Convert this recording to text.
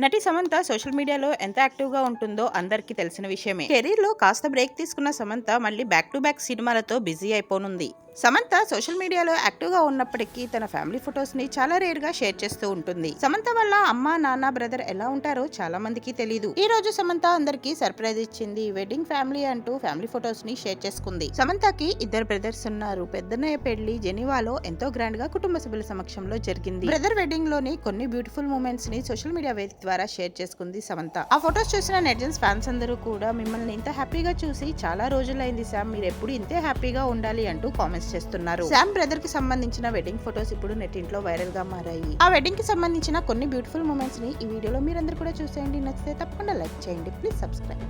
నటి సమంత సోషల్ మీడియాలో ఎంత యాక్టివ్గా ఉంటుందో అందరికీ తెలిసిన విషయమే. కెరీర్లో కాస్త బ్రేక్ తీసుకున్న సమంత మళ్ళీ బ్యాక్ టు బ్యాక్ సినిమాలతో బిజీ అయిపోనుంది. సమంత సోషల్ మీడియాలో యాక్టివ్గా ఉన్నప్పటికీ తన ఫ్యామిలీ ఫొటోస్ని చాలా రేర్గా షేర్ చేస్తూ ఉంటుంది. సమంత వల్ల అమ్మ నాన్న బ్రదర్ ఎలా ఉంటారో చాలా మందికి తెలియదు ఈ రోజు సమంత అందరికి సర్ప్రైజ్ ఇచ్చింది వెడ్డింగ్ ఫ్యామిలీ అంటూ ఫ్యామిలీ ఫొటోస్ని షేర్ చేసుకుంది. సమంతకి ఇద్దరు బ్రదర్స్ ఉన్నారు. పెద్దన్నయ్య పెళ్ళి జెనీవాలో ఎంతో గ్రాండ్గా కుటుంబ సభ్యుల సమక్షంలో జరిగింది. బ్రదర్ వెడ్డింగ్లోని కొన్ని బ్యూటిఫుల్ మూమెంట్స్ని సోషల్ మీడియా వేదిక ద్వారా షేర్ చేసుకుంది సమంత. ఆ ఫొటోస్ చూసిన నెటిజన్స్ ఫ్యాన్స్ అందరూ కూడా మిమ్మల్ని ఇంత హ్యాపీగా చూసి చాలా రోజులైంది సార్. మీరు ఎప్పుడు ఇంతే హ్యాపీగా ఉండాలి అంటూ కామెంట్స్ చేస్తున్నారు. శామ్ బ్రదర్కి సంబంధించిన వెడ్డింగ్ ఫొటోస్ ఇప్పుడు నెట్టింట్లో వైరల్గా మారాయి. ఆ వెడ్డింగ్కి సంబంధించిన కొన్ని బ్యూటిఫుల్ మూమెంట్స్ని ఈ వీడియోలో మీరందరూ కూడా చూసేయండి. నచ్చితే తప్పకుండా లైక్ చేయండి. Please subscribe.